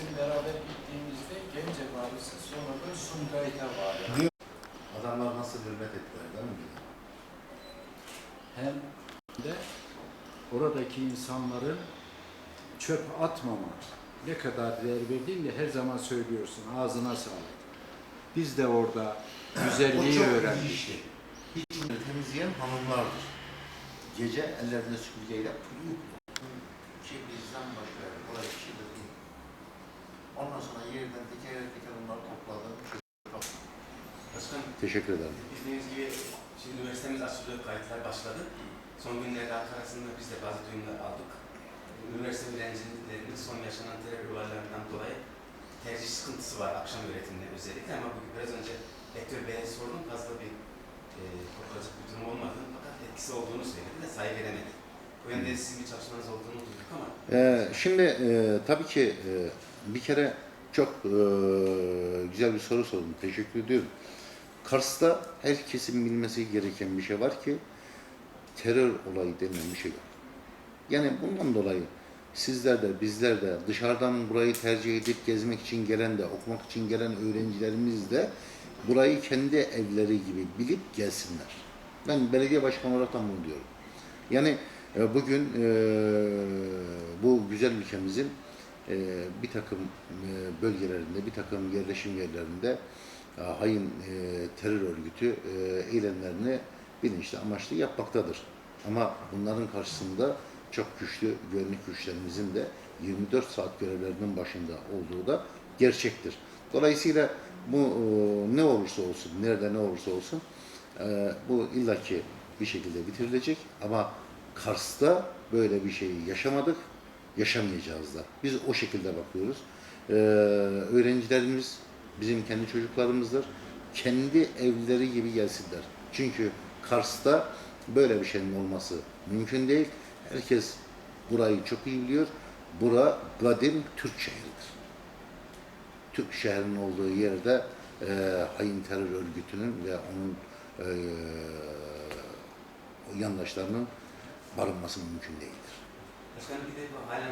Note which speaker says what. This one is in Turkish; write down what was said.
Speaker 1: bizim beraber gittiğimizde Gence valisi sonra da Sumgayit'e var.
Speaker 2: Adamlar nasıl hürmet ettiler değil mi?
Speaker 3: hem de oradaki insanların çöp atmama ne kadar değer verdiğini de her zaman söylüyorsun. Ağzına sağlık. Biz de orada
Speaker 2: O
Speaker 3: güzelliği
Speaker 2: çok iyi
Speaker 3: öğrendik.
Speaker 2: işti. Hiç temizleyen hanımlardır. Gece ellerinde süpürgeyle pırıl pırıl. Kibrizden başka kolay bir şey de değil. Yerden teker teker onları topladım.
Speaker 4: Başkanım,
Speaker 2: Teşekkür ederim.
Speaker 4: bildiğiniz gibi şimdi üniversitemiz açılıyor, kayıtlar başladı. Son günlerde halk arasında biz de bazı duyumlar aldık. Üniversite öğrencilerinin son yaşanan terör olaylarından dolayı tercih sıkıntısı var akşam öğretiminde özellikle ama bugün biraz önce Rektör Bey'e sordum fazla bir e, korkacak bir durum olmadığını fakat etkisi olduğunu söyledi de sayı veremedi. Bu yönde sizin bir çalışmanız olduğunu duyduk ama
Speaker 2: Ee, şimdi e, tabii ki e, bir kere çok e, güzel bir soru sordun. Teşekkür ediyorum. Kars'ta herkesin bilmesi gereken bir şey var ki terör olayı denilen bir şey yok. Yani bundan dolayı sizler de bizler de dışarıdan burayı tercih edip gezmek için gelen de okumak için gelen öğrencilerimiz de burayı kendi evleri gibi bilip gelsinler. Ben belediye başkanı olarak da bunu diyorum. Yani bugün e, bu güzel ülkemizin e, bir takım e, bölgelerinde, bir takım yerleşim yerlerinde e, hain e, terör örgütü e, eylemlerini bilinçli amaçlı yapmaktadır. Ama bunların karşısında çok güçlü güvenlik güçlerimizin de 24 saat görevlerinin başında olduğu da gerçektir. Dolayısıyla bu e, ne olursa olsun, nerede ne olursa olsun bu illaki bir şekilde bitirilecek ama Kars'ta böyle bir şeyi yaşamadık, yaşamayacağız da. Biz o şekilde bakıyoruz. Ee, öğrencilerimiz bizim kendi çocuklarımızdır. Kendi evleri gibi gelsinler. Çünkü Kars'ta böyle bir şeyin olması mümkün değil. Herkes burayı çok iyi biliyor. Bura kadim Türk şehridir. Türk şehrinin olduğu yerde e, hain terör örgütünün ve onun e, yandaşlarının barınması mümkün değildir.
Speaker 4: Başkanım bir de halen